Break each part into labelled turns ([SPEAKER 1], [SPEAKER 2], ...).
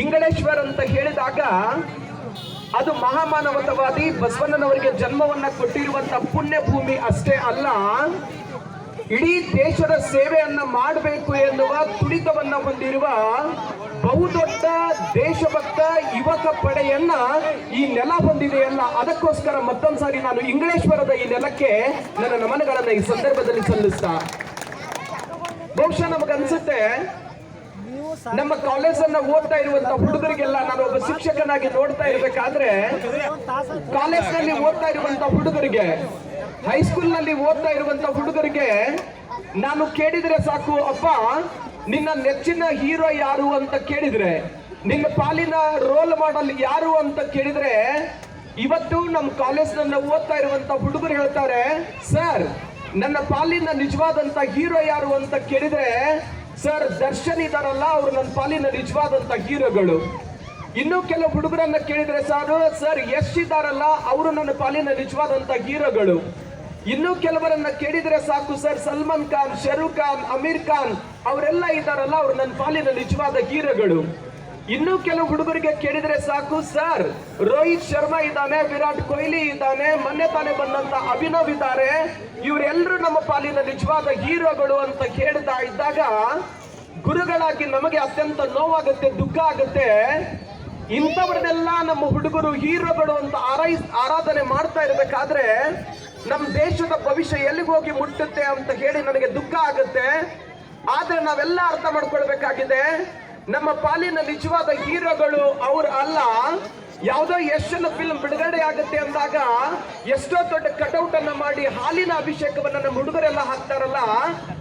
[SPEAKER 1] ಇಂಗಳೇಶ್ವರ್ ಅಂತ ಹೇಳಿದಾಗ ಅದು ಮಹಾಮಾನವತವಾದಿ ಬಸವಣ್ಣನವರಿಗೆ ಜನ್ಮವನ್ನ ಕೊಟ್ಟಿರುವಂತ ಪುಣ್ಯ ಭೂಮಿ ಅಷ್ಟೇ ಅಲ್ಲ, ಇಡೀ ದೇಶದ ಸೇವೆಯನ್ನ ಮಾಡಬೇಕು ಎನ್ನುವ ತುಡಿತವನ್ನ ಹೊಂದಿರುವ ಬಹುದೊಡ್ಡ ದೇಶಭಕ್ತ ಯುವಕ ಪಡೆಯನ್ನ ಈ ನೆಲ ಹೊಂದಿದೆಯಲ್ಲ, ಅದಕ್ಕೋಸ್ಕರ ಮತ್ತೊಂದ್ಸಾರಿ ನಾನು ಇಂಗ್ಲೇಶ್ವರದ ಈ ನೆಲಕ್ಕೆ ನನ್ನ ನಮನಗಳನ್ನ ಈ ಸಂದರ್ಭದಲ್ಲಿ ಸಲ್ಲಿಸ್ತಾ. ಬಹುಶಃ ನಮಗನ್ಸುತ್ತೆ ನಮ್ಮ ಕಾಲೇಜ್ ಅನ್ನ ಓದ್ತಾ ಇರುವಂತ ಹುಡುಗರಿಗೆಲ್ಲ ನಾನು ಒಬ್ಬ ಶಿಕ್ಷಕನಾಗಿ ನೋಡ್ತಾ ಇರ್ಬೇಕಾದ್ರೆ ಕಾಲೇಜ್ನಲ್ಲಿ ಓದ್ತಾ ಇರುವಂತ ಹುಡುಗರಿಗೆ ಹೈಸ್ಕೂಲ್ನಲ್ಲಿ ಓದ್ತಾ ಇರುವಂತ ಹುಡುಗರಿಗೆ ನಾನು ಕೇಳಿದ್ರೆ ಸಾಕು ಅಪ್ಪ ನಿನ್ನ ನೆಚ್ಚಿನ ಹೀರೋ ಯಾರು ಅಂತ ಕೇಳಿದ್ರೆ, ನಿನ್ನ ಪಾಲಿನ ರೋಲ್ ಮಾಡಲ್ ಯಾರು ಅಂತ ಕೇಳಿದ್ರೆ, ಇವತ್ತು ನಮ್ಮ ಕಾಲೇಜ್ ನನ್ನ ಓದ್ತಾ ಇರುವಂತ ಹುಡುಗರು ಹೇಳ್ತಾರೆ, ಸರ್, ನನ್ನ ಪಾಲಿನ ನಿಜವಾದಂತ ಹೀರೋ ಯಾರು ಅಂತ ಕೇಳಿದ್ರೆ ಸರ್, ದರ್ಶನ್ ಇದಾರಲ್ಲ, ಅವರು ನನ್ನ ಪಾಲಿನ ನಿಜವಾದಂತ ಹೀರೋಗಳು. ಇನ್ನು ಕೆಲವು ಹುಡುಗರನ್ನ ಕೇಳಿದ್ರೆ ಸಾರು, ಸರ್, ಯಶ್ ಇದಾರಲ್ಲ, ಅವರು ನನ್ನ ಪಾಲಿನ ನಿಜವಾದಂತ ಹೀರೋಗಳು. ಇನ್ನು ಕೆಲವರನ್ನ ಕೇಳಿದ್ರೆ ಸಾಕು, ಸರ್, ಸಲ್ಮಾನ್ ಖಾನ್, ಶರುಖ್ ಖಾನ್, ಅಮೀರ್ ಖಾನ್, ಅವರೆಲ್ಲ ಇದಾರಲ್ಲ, ಅವ್ರು ನನ್ನ ಪಾಲಿನ ನಿಜವಾದ ಹೀರೋಗಳು. ಇನ್ನು ಕೆಲವು ಹುಡುಗರಿಗೆ ಕೇಳಿದ್ರೆ ಸಾಕು, ಸರ್. ರೋಹಿತ್ ಶರ್ಮಾ ಇದ್ದಾನೆ, ವಿರಾಟ್ ಕೊಹ್ಲಿ ಇದ್ದಾನೆ, ಮೊನ್ನೆ ತಾನೇ ಬಂದಂತ ಅಭಿನವ್ ಇದ್ದಾರೆ. ಇವರೆಲ್ಲರೂ ನಮ್ಮ ಪಾಲಿನ ನಿಜವಾದ ಹೀರೋಗಳು ಅಂತ ಕೇಳ್ತಾ ಇದ್ದಾಗ ಗುರುಗಳಾಗಿ ನಮಗೆ ಅತ್ಯಂತ ನೋವಾಗುತ್ತೆ, ದುಃಖ ಆಗುತ್ತೆ. ಇಂಥವ್ರನ್ನೆಲ್ಲ ನಮ್ಮ ಹುಡುಗರು, ಹೀರೋಗಳು ಅಂತ ಆರೈ ಆರಾಧನೆ ಮಾಡ್ತಾ ಇರಬೇಕಾದ್ರೆ ನಮ್ಮ ದೇಶದ ಭವಿಷ್ಯ ಎಲ್ಲಿಗೆ ಹೋಗಿ ಮುಟ್ಟುತ್ತೆ ಅಂತ ಹೇಳಿ ನನಗೆ ದುಃಖ ಆಗುತ್ತೆ. ಆದರೆ ನಾವೆಲ್ಲ ಅರ್ಥ ಮಾಡ್ಕೊಳ್ಬೇಕಾಗಿದೆ. ನಮ್ಮ ಪಾಲಿನ ನಿಜವಾದ ಹೀರೋಗಳು ಅವ್ರು ಅಲ್ಲ. ಯಾವುದೋ ಯಶನ ಫಿಲ್ಮ್ ಬಿಡುಗಡೆ ಆಗುತ್ತೆ ಅಂದಾಗ ಎಷ್ಟೋ ದೊಡ್ಡ ಕಟೌಟ್ ಅನ್ನ ಮಾಡಿ ಹಾಲಿನ ಅಭಿಷೇಕವನ್ನ ನಮ್ಮ ಹುಡುಗರೆಲ್ಲ ಹಾಕ್ತಾರಲ್ಲ,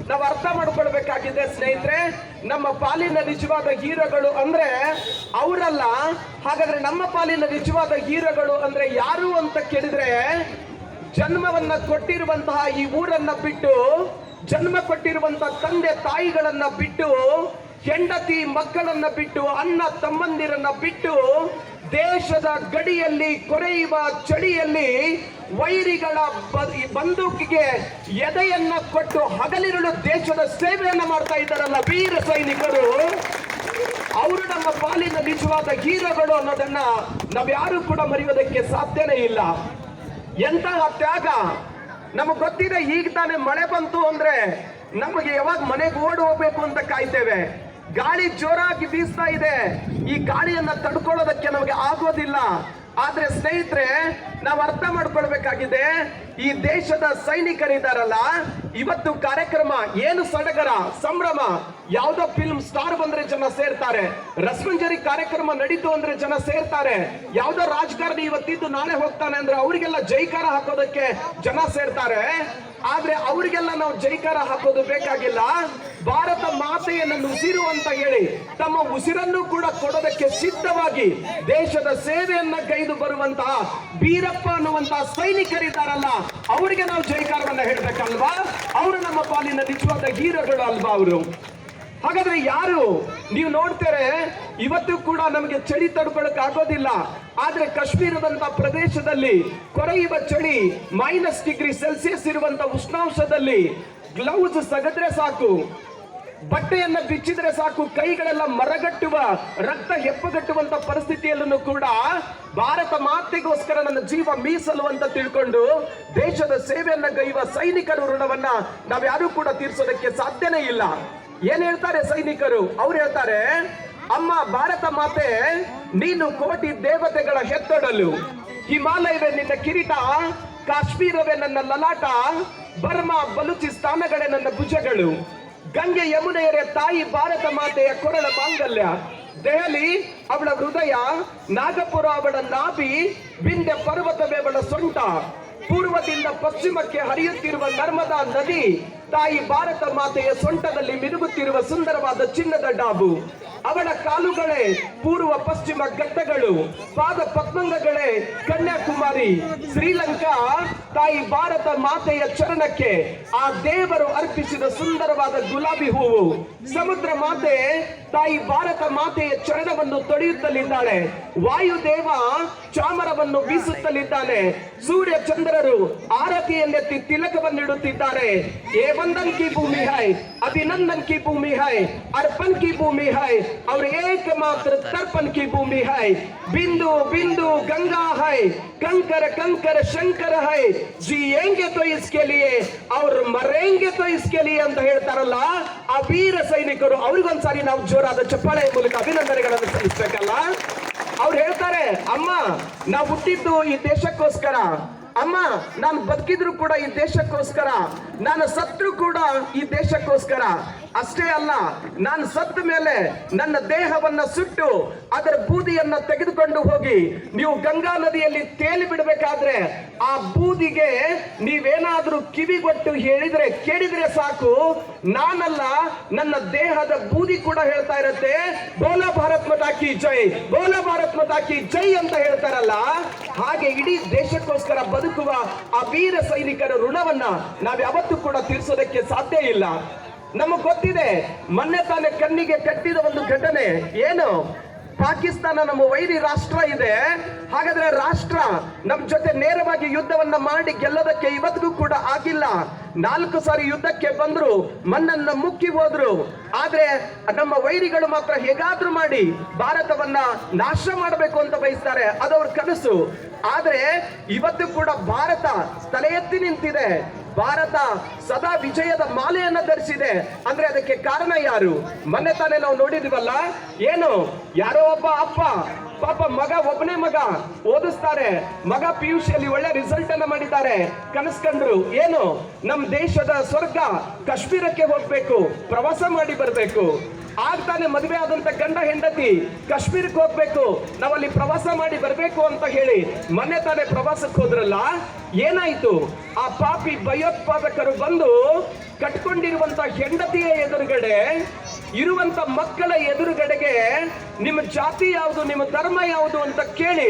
[SPEAKER 1] ನಾವು ಅರ್ಥ ಮಾಡ್ಕೊಳ್ಬೇಕಾಗಿದೆ ಸ್ನೇಹಿತರೆ, ನಮ್ಮ ಪಾಲಿನ ನಿಜವಾದ ಹೀರೋಗಳು ಅಂದ್ರೆ ಅವರಲ್ಲ. ಹಾಗಾದ್ರೆ ನಮ್ಮ ಪಾಲಿನ ನಿಜವಾದ ಹೀರೋಗಳು ಅಂದ್ರೆ ಯಾರು ಅಂತ ಕೇಳಿದ್ರೆ, ಜನ್ಮವನ್ನ ಕೊಟ್ಟಿರುವಂತಹ ಈ ಊರನ್ನ ಬಿಟ್ಟು, ಜನ್ಮ ಕೊಟ್ಟಿರುವಂತಹ ತಂದೆ ತಾಯಿಗಳನ್ನ ಬಿಟ್ಟು ಹೆಂಡತಿ ಮಕ್ಕಳನ್ನ ಬಿಟ್ಟು, ಅಣ್ಣ ತಮ್ಮಂದಿರನ್ನ ಬಿಟ್ಟು, ದೇಶದ ಗಡಿಯಲ್ಲಿ, ಕೊರೆಯುವ ಚಳಿಯಲ್ಲಿ ವೈರಿಗಳ ಬಂದೂಕಿಗೆ ಎದೆಯನ್ನ ಕೊಟ್ಟು ಹಗಲಿರುಳು ದೇಶದ ಸೇವೆಯನ್ನ ಮಾಡ್ತಾ ಇದ್ದಾರಲ್ಲ ವೀರ ಸೈನಿಕರು. ಅವರು ನಮ್ಮ ಪಾಲಿನ ನಿಜವಾದ ಹೀರೋಗಳು ಅನ್ನೋದನ್ನ ನಾವ್ಯಾರು ಕೂಡ ಮರೆಯೋದಕ್ಕೆ ಸಾಧ್ಯನೇ ಇಲ್ಲ. ಎಂತಹ ತ್ಯಾಗ! ನಮಗೆ ಗೊತ್ತಿದೆ, ಈಗ ತಾನೇ ಮಳೆ ಬಂತು ಅಂದ್ರೆ ನಮಗೆ ಯಾವಾಗ ಮನೆಗೆ ಓಡಿ ಹೋಗ್ಬೇಕು ಅಂತ ಕಾಯ್ತೇವೆ. ಗಾಳಿ ಜೋರಾಗಿ ಬೀಸ್ತಾ ಇದೆ. ಈ ಗಾಳಿಯನ್ನ ತಡ್ಕೊಳ್ಳೋದಕ್ಕೆ ನಮಗೆ ಆಗೋದಿಲ್ಲ. ಆದ್ರೆ ಸ್ನೇಹಿತರೆ, ನಾವು ಅರ್ಥ ಮಾಡ್ಕೊಳ್ಬೇಕಾಗಿದೆ, ಈ ದೇಶದ ಸೈನಿಕರಿದ್ದಾರಲ್ಲ ಇವತ್ತು ಕಾರ್ಯಕ್ರಮ ಏನು ಸಡಗರ, ಸಂಭ್ರಮ, ಯಾವ್ದೋ ಫಿಲ್ಮ್ ಸ್ಟಾರ್ ಬಂದ್ರೆ ಜನ ಸೇರ್ತಾರೆ, ರಸ್ಮಂಜರಿ ಕಾರ್ಯಕ್ರಮ ನಡೀತು ಅಂದ್ರೆ ಜನ ಸೇರ್ತಾರೆ, ಯಾವ್ದೋ ರಾಜಕಾರಣಿ ಇವತ್ತಿದ್ದು ನಾಳೆ ಹೋಗ್ತಾನೆ ಅಂದ್ರೆ ಅವರಿಗೆಲ್ಲ ಜೈಕಾರ ಹಾಕೋದಕ್ಕೆ ಜನ ಸೇರ್ತಾರೆ, ಆದ್ರೆ ಅವರಿಗೆಲ್ಲ ನಾವು ಜೈಕಾರ ಹಾಕೋದು ಬೇಕಾಗಿಲ್ಲ. ಭಾರತ ಮಾತೆಯನ್ನು ಉಸಿರು ಅಂತ ಹೇಳಿ ತಮ್ಮ ಉಸಿರನ್ನು ಕೂಡ ಕೊಡೋದಕ್ಕೆ ಸಿದ್ಧವಾಗಿ ದೇಶದ ಸೇವೆಯನ್ನ ಕೈದು ಬರುವಂತಹ ಬೀರಪ್ಪ ಅನ್ನುವಂತಹ ಸೈನಿಕರಿದ್ದಾರಲ್ಲ, ಅವರಿಗೆ ನಾವು ಜೈಕಾರವನ್ನ ಹೇಳ್ಬೇಕಲ್ವಾ? ಪಾಲಿನ ನಿಜವಾದ ಹೀರೋಗಳು ಅಲ್ವಾ ಅವರು? ಹಾಗಾದ್ರೆ ಯಾರು? ನೀವು ನೋಡ್ತಾರೆ, ಇವತ್ತು ಕೂಡ ನಮಗೆ ಚಳಿ ತಡ್ಕೊಳಕ್ ಆಗೋದಿಲ್ಲ. ಆದ್ರೆ ಕಾಶ್ಮೀರದಂತ ಪ್ರದೇಶದಲ್ಲಿ ಕೊರೆಯುವ ಚಳಿ ಮೈನಸ್ ಡಿಗ್ರಿ ಸೆಲ್ಸಿಯಸ್ ಇರುವಂತ ಉಷ್ಣಾಂಶದಲ್ಲಿ ಗ್ಲೌಸ್ ಸಗದ್ರೆ ಸಾಕು. ಬಟ್ಟೆಯನ್ನ ಬಿಚ್ಚಿದ್ರೆ ಸಾಕು, ಕೈಗಳೆಲ್ಲ ಮರಗಟ್ಟುವ, ರಕ್ತ ಹೆಪ್ಪಗಟ್ಟುವಂತ ಪರಿಸ್ಥಿತಿಯಲ್ಲೂ ಕೂಡ ಭಾರತ ಮಾತೆಗೋಸ್ಕರ ನನ್ನ ಜೀವ ಮೀಸಲು ಅಂತ ತಿಳ್ಕೊಂಡು ದೇಶದ ಸೇವೆಯನ್ನ ಗೈಯುವ ಸೈನಿಕರ ಋಣವನ್ನ ನಾವ್ಯಾರೂ ಕೂಡ ತೀರ್ಸೋದಕ್ಕೆ ಸಾಧ್ಯನೇ ಇಲ್ಲ. ಏನ್ ಹೇಳ್ತಾರೆ ಸೈನಿಕರು? ಅವ್ರು ಹೇಳ್ತಾರೆ, ಅಮ್ಮ, ಭಾರತ ಮಾತೆ, ನೀನು ಕೋಟಿ ದೇವತೆಗಳ ಹೆತ್ತೊಡಲು. ಹಿಮಾಲಯವೇ ನಿನ್ನ ಕಿರೀಟ, ಕಾಶ್ಮೀರವೇ ನನ್ನ ಲಲಾಟ, ಬರ್ಮಾ, ಬಲೂಚಿಸ್ತಾನಗಳೇ ನನ್ನ ಭುಜಗಳು. ಗಂಗೆ ಯಮುನೆಯರ ತಾಯಿ ಭಾರತ ಮಾತೆಯ ಕೊರಳ ಮಾಂಗಲ್ಯ ದೆಹಲಿ ಅವಳ ಹೃದಯ, ನಾಗಪುರ ಅವಳ ನಾಭಿ ಬಿಂದೆ ಪರ್ವತವೇ ಅವಳ ಸೊಂಟ. ಪೂರ್ವದಿಂದ ಪಶ್ಚಿಮಕ್ಕೆ ಹರಿಯುತ್ತಿರುವ ನರ್ಮದಾ ನದಿ ತಾಯಿ ಭಾರತ ಮಾತೆಯ ಸೊಂಟದಲ್ಲಿ ಮಿರುಗುತ್ತಿರುವ ಸುಂದರವಾದ ಚಿನ್ನದ ಡಾಬು. ಅವಳ ಕಾಲುಗಳೇ ಪೂರ್ವ ಪಶ್ಚಿಮ ಘಟ್ಟಗಳು, ಪಾದ ಪದ್ಮಂಗಗಳೇ ಕನ್ಯಾಕುಮಾರಿ, ಶ್ರೀಲಂಕಾ, ತಾಯಿ ಭಾರತ ಮಾತೆಯ ಚರಣಕ್ಕೆ ಆ ದೇವರು ಅರ್ಪಿಸಿದ ಸುಂದರವಾದ ಗುಲಾಬಿ ಹೂವು. ಸಮುದ್ರ ಮಾತೆ ತಾಯಿ ಭಾರತ ಮಾತೆಯ ಚರಣವನ್ನು ತೊಳೆಯುತ್ತಲಿದ್ದಾಳೆ ವಾಯುದೇವ ಚಾಮರವನ್ನು ಬೀಸುತ್ತಲಿದ್ದಾನೆ. ಸೂರ್ಯ ಚಂದ್ರರು ಆರತಿಯಲ್ಲೆತ್ತಿ ಆರತಿಯನ್ನೆತ್ತಿ ತಿಲಕವನ್ನಿಡುತ್ತಿದ್ದಾರೆ. ಏವಂದನ್ ಕಿ ಭೂಮಿ ಹೈ, ಅಭಿನಂದನ್ ಕಿ ಭೂಮಿ ಹೈ ಅರ್ಪನ್ ಕಿ ಭೂಮಿ ಹೈ, ಅವ್ರ ಏಕಮಾತ್ರ ತರ್ಪನ್ ಕಿ ಭೂಮಿ ಹೈ. ಬಿಂದು ಬಿಂದು, ಗಂಗಾ ಹೈ, ಕಂಕರ ಕಂಕರ, ಶಂಕರ ಹೈ. ಜಿಯೇಂಗೆ ತೋ ಇಸ್ಕೆ ಲಿಯೆ ಅವ್ರ ಮರೆಂಗೆ ತೋ ಇಸ್ಕೆ ಅಂತ ಹೇಳ್ತಾರಲ್ಲ, ಆ ವೀರ ಸೈನಿಕರು, ಅವ್ರಿಗೊಂದ್ಸಾರಿ ನಾವು ಜೋರಾದ ಚಪ್ಪಾಳೆಯ ಮೂಲಕ ಅಭಿನಂದನೆಗಳನ್ನು ಸಲ್ಲಿಸಬೇಕಲ್ಲ? ಅವ್ರು ಹೇಳ್ತಾರೆ, ಅಮ್ಮ, ನಾವು ಹುಟ್ಟಿದ್ದು ಈ ದೇಶಕ್ಕೋಸ್ಕರ. ಅಮ್ಮ, ನಾನು ಬದುಕಿದ್ರು ಕೂಡ ಈ ದೇಶಕ್ಕೋಸ್ಕರ. ನಾನು ಸತ್ರು ಕೂಡ ಈ ದೇಶಕ್ಕೋಸ್ಕರ. ಅಷ್ಟೇ ಅಲ್ಲ, ನಾನು ಸತ್ತ ಮೇಲೆ ನನ್ನ ದೇಹವನ್ನ ಸುಟ್ಟು ಅದರ ಬೂದಿಯನ್ನ ತೆಗೆದುಕೊಂಡು ಹೋಗಿ ನೀವು ಗಂಗಾ ನದಿಯಲ್ಲಿ ತೇಲಿ ಬಿಡಬೇಕಾದ್ರೆ ಆ ಬೂದಿಗೆ ನೀವೇನಾದ್ರೂ ಕಿವಿಗೊಟ್ಟು ಹೇಳಿದ್ರೆ ಕೇಳಿದ್ರೆ ಸಾಕು. ನಾನಲ್ಲ, ನನ್ನ ದೇಹದ ಬೂದಿ ಕೂಡ ಹೇಳ್ತಾ ಇರತ್ತೆ. ಬೋಲ ಭಾರತ್ ಮತಾಕಿ ಜೈ ಬೋಲ ಭಾರತ್ ಮತಾಕಿ ಜೈ ಅಂತ ಹೇಳ್ತಾರಲ್ಲ. ಹಾಗೆ ಇಡೀ ದೇಶಕ್ಕೋಸ್ಕರ ಬದುಕುವ ಆ ವೀರ ಸೈನಿಕರ ಋಣವನ್ನ ನಾವ್ ಯಾವತ್ತೂ ಕೂಡ ತೀರ್ಸೋದಕ್ಕೆ ಸಾಧ್ಯ ಇಲ್ಲ. ನಮಗ್ ಗೊತ್ತಿದೆ, ಮೊನ್ನೆ ತಾನೆ ಕಣ್ಣಿಗೆ ಕಟ್ಟಿದ ಒಂದು ಘಟನೆ. ಏನು? ಪಾಕಿಸ್ತಾನ ನಮ್ಮ ವೈರಿ ರಾಷ್ಟ್ರ ಇದೆ. ಹಾಗಾದ್ರೆ ರಾಷ್ಟ್ರ ನಮ್ ಜೊತೆ ನೇರವಾಗಿ ಯುದ್ಧವನ್ನ ಮಾಡಿ ಗೆಲ್ಲದಕ್ಕೆ ಇವತ್ತಿಗೂ ಕೂಡ ಆಗಿಲ್ಲ. ನಾಲ್ಕು ಸಾರಿ ಯುದ್ಧಕ್ಕೆ ಬಂದ್ರು ಮಣ್ಣನ್ನ ಮುಕ್ಕಿ ಹೋದ್ರು. ಆದ್ರೆ ನಮ್ಮ ವೈರಿಗಳು ಮಾತ್ರ ಹೇಗಾದ್ರೂ ಮಾಡಿ ಭಾರತವನ್ನ ನಾಶ ಮಾಡಬೇಕು ಅಂತ ಬಯಸ್ತಾರೆ. ಅದವ್ರ ಕನಸು. ಆದ್ರೆ ಇವತ್ತು ಕೂಡ ಭಾರತ ತಲೆ ಎತ್ತಿ ನಿಂತಿದೆ. ಭಾರತ ಸದಾ ವಿಜಯದ ಮಾಲೆಯನ್ನ ಧರಿಸಿದೆ. ಅಂದ್ರೆ ಅದಕ್ಕೆ ಕಾರಣ ಯಾರು? ಮೊನ್ನೆ ತಾನೇ ನಾವು ನೋಡಿದಿವಲ್ಲ, ಏನು? ಯಾರೋ ಒಬ್ಬ ಅಪ್ಪ, ಪಾಪ ಮಗ ಒಬ್ಬನೇ ಮಗ ಓದಿಸ್ತಾರೆ. ಮಗ ಪಿ ಯು ಸಿಯಲ್ಲಿ ಒಳ್ಳೆ ರಿಸಲ್ಟ್ ಅನ್ನ ಮಾಡಿದ್ದಾರೆ. ಕನಸ್ಕಂಡ್ರು, ಏನು? ನಮ್ ದೇಶದ ಸ್ವರ್ಗ ಕಾಶ್ಮೀರಕ್ಕೆ ಹೋಗ್ಬೇಕು, ಪ್ರವಾಸ ಮಾಡಿ ಬರ್ಬೇಕು. ಆಗ್ತಾನೆ ಮದುವೆ ಆದಂತ ಗಂಡ ಹೆಂಡತಿ ಕಾಶ್ಮೀರಕ್ಕೆ ಹೋಗ್ಬೇಕು. ನಾವಲ್ಲಿ ಪ್ರವಾಸ ಮಾಡಿ ಬರಬೇಕು ಅಂತ ಹೇಳಿ ಮೊನ್ನೆ ತಾನೇ ಪ್ರವಾಸಕ್ಕೆ ಹೋದ್ರಲ್ಲ, ಏನಾಯ್ತು? ಆ ಪಾಪಿ ಭಯೋತ್ಪಾದಕರು ಬಂದು ಕಟ್ಕೊಂಡಿರುವಂತ ಹೆಂಡತಿಯ ಎದುರುಗಡೆ, ಇರುವಂತ ಮಕ್ಕಳ ಎದುರುಗಡೆಗೆ ನಿಮ್ಮ ಜಾತಿ ಯಾವುದು, ನಿಮ್ಮ ಧರ್ಮ ಯಾವುದು ಅಂತ ಕೇಳಿ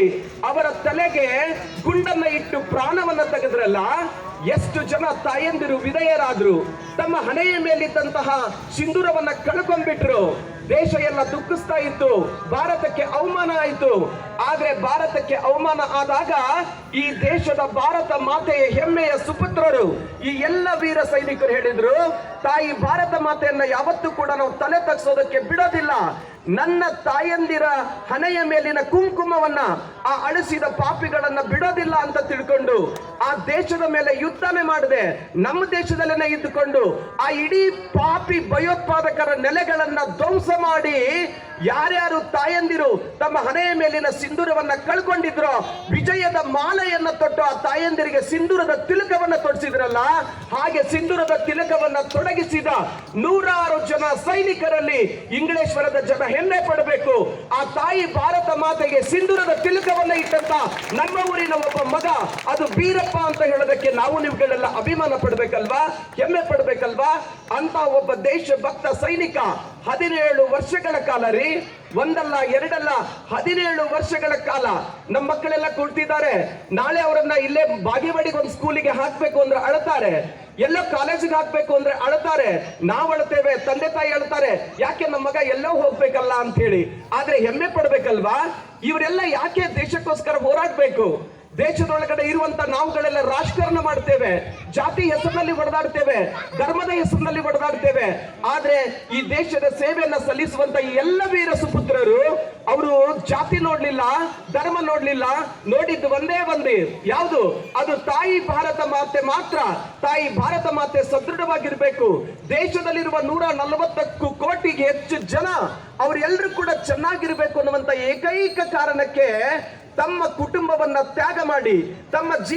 [SPEAKER 1] ಅವರ ತಲೆಗೆ ಗುಂಡನ್ನ ಇಟ್ಟು ಪ್ರಾಣವನ್ನ ತೆಗೆದ್ರಲ್ಲ, ಎಷ್ಟು ಜನ ತಾಯಂದಿರು ವಿಧೇಯರಾದ್ರು, ತಮ್ಮ ಹಣೆಯ ಮೇಲಿದ್ದಂತಹ ಸಿಂಧೂರವನ್ನ ಕಳ್ಕೊಂಡ್ಬಿಟ್ರು. ದೇಶ ಎಲ್ಲ ದುಃಖಿಸ್ತಾ ಇತ್ತು, ಭಾರತಕ್ಕೆ ಅವಮಾನ ಆಯಿತು. ಆದ್ರೆ ಭಾರತಕ್ಕೆ ಅವಮಾನ ಆದಾಗ ಈ ದೇಶದ ಭಾರತ ಮಾತೆಯ ಹೆಮ್ಮೆಯ ಸುಪುತ್ರರು, ಈ ಎಲ್ಲ ವೀರ ಸೈನಿಕರು ಹೇಳಿದ್ರು, ತಾಯಿ ಭಾರತ ಮಾತೆಯನ್ನ ಯಾವತ್ತೂ ಕೂಡ ನಾವು ತಲೆ ತಗ್ಸೋದಕ್ಕೆ ಬಿಡೋದಿಲ್ಲ. ನನ್ನ ತಾಯಂದಿರ ಹಣೆಯ ಮೇಲಿನ ಕುಂಕುಮವನ್ನ, ಆ ಅಳಿಸಿದ ಪಾಪಿಗಳನ್ನ ಬಿಡೋದಿಲ್ಲ ಅಂತ ತಿಳ್ಕೊಂಡು, ಆ ದೇಶದ ಮೇಲೆ ಯುದ್ಧನೇ ಮಾಡಿದೆ. ನಮ್ಮ ದೇಶದಲ್ಲೇನೆ ಇದ್ದುಕೊಂಡು, ಆ ಇಡೀ ಪಾಪಿ ಭಯೋತ್ಪಾದಕರ ನೆಲೆಗಳನ್ನ ಧ್ವಂಸ ಮಾಡಿ ಯಾರ್ಯಾರು ತಾಯಂದಿರು ತಮ್ಮ ಹಣೆಯ ಮೇಲಿನ ಸಿಂಧೂರವನ್ನ ಕಳ್ಕೊಂಡಿದ್ರೋ, ವಿಜಯದ ಮಾಲೆಯನ್ನ ತೊಟ್ಟು ಆ ತಾಯಂದಿರಿಗೆ ಸಿಂಧೂರದ ತಿಲಕವನ್ನ ತೊಡಿಸಿದ್ರಲ್ಲ, ಹಾಗೆ ಸಿಂಧೂರದ ತಿಲಕವನ್ನ ತೊಡಗಿಸಿದ ನೂರಾರು ಜನ ಸೈನಿಕರಲ್ಲಿ ಇಂಗ್ಲೇಶ್ವರದ ಜನ ಹೆಮ್ಮೆ ಪಡಬೇಕು. ಆ ತಾಯಿ ಭಾರತ ಮಾತೆಗೆ ಸಿಂಧೂರದ ತಿಲಕವನ್ನ ಇಟ್ಟಂತ ನಮ್ಮ ಊರಿನ ಒಬ್ಬ ಮಗ, ಅದು ಬೀರಪ್ಪ ಅಂತ ಹೇಳೋದಕ್ಕೆ ನಾವು ನಿಮ್ಗಳೆಲ್ಲ ಅಭಿಮಾನ ಪಡ್ಬೇಕಲ್ವಾ? ಹೆಮ್ಮೆ ಪಡ್ಬೇಕಲ್ವಾ? ಅಂತ ಒಬ್ಬ ದೇಶಭಕ್ತ ಸೈನಿಕ ಹದಿನೇಳು ವರ್ಷಗಳ ಕಾಲ ರೀ. ಒಂದಲ್ಲ, ಎರಡಲ್ಲ, ಹದಿನೇಳು ವರ್ಷಗಳ ಕಾಲ. ನಮ್ಮ ಮಕ್ಕಳೆಲ್ಲ ಕೂಡ್ತಿದ್ದಾರೆ. ನಾಳೆ ಅವರನ್ನ ಇಲ್ಲೇ ಬಾಗೇವಾಡಿಗೆ ಒಂದು ಸ್ಕೂಲಿಗೆ ಹಾಕ್ಬೇಕು ಅಂದ್ರೆ ಅಳತಾರೆ. ಎಲ್ಲೋ ಕಾಲೇಜಿಗೆ ಹಾಕ್ಬೇಕು ಅಂದ್ರೆ ಅಳತಾರೆ. ನಾವು ಅಳ್ತೇವೆ, ತಂದೆ ತಾಯಿ ಅಳ್ತಾರೆ. ಯಾಕೆ ನಮ್ಮ ಮಗ ಎಲ್ಲೋ ಹೋಗ್ಬೇಕಲ್ಲ ಅಂತ ಹೇಳಿ. ಆದ್ರೆ ಹೆಮ್ಮೆ ಪಡ್ಬೇಕಲ್ವಾ? ಇವರೆಲ್ಲ ಯಾಕೆ ದೇಶಕ್ಕೋಸ್ಕರ ಹೋರಾಡ್ಬೇಕು? ದೇಶದೊಳಗಡೆ ಇರುವಂತ ನಾವುಗಳೆಲ್ಲ ರಾಜಕಾರಣ ಮಾಡ್ತೇವೆ. ಜಾತಿ ಹೆಸರಿನಲ್ಲಿ ಹೊಡೆದಾಡ್ತೇವೆ ಧರ್ಮದ ಹೆಸರಿನಲ್ಲಿ ಹೊಡೆದಾಡ್ತೇವೆ ಆದ್ರೆ ಈ ದೇಶದ ಸೇವೆಯನ್ನ ಸಲ್ಲಿಸುವಂತ ಎಲ್ಲ ವೀರ ಸುಪುತ್ರರು ಅವರು ಜಾತಿ ನೋಡ್ಲಿಲ್ಲ, ಧರ್ಮ ನೋಡ್ಲಿಲ್ಲ, ನೋಡಿದ್ದು ಒಂದೇ ಒಂದೇ. ಯಾವುದು? ಅದು ತಾಯಿ ಭಾರತ ಮಾತೆ ಮಾತ್ರ. ತಾಯಿ ಭಾರತ ಮಾತೆ ಸದೃಢವಾಗಿರ್ಬೇಕು. ದೇಶದಲ್ಲಿರುವ ನೂರ ನಲವತ್ತಕ್ಕೂ ಕೋಟಿಗೆ ಹೆಚ್ಚು ಜನ, ಅವರೆಲ್ಲರೂ ಕೂಡ ಚೆನ್ನಾಗಿರ್ಬೇಕು ಅನ್ನುವಂತ ಏಕೈಕ ಕಾರಣಕ್ಕೆ ತಮ್ಮ ಕುಟುಂಬವನ್ನ ತ್ಯಾಗ ಮಾಡಿ ತಮ್ಮ ಜೀವ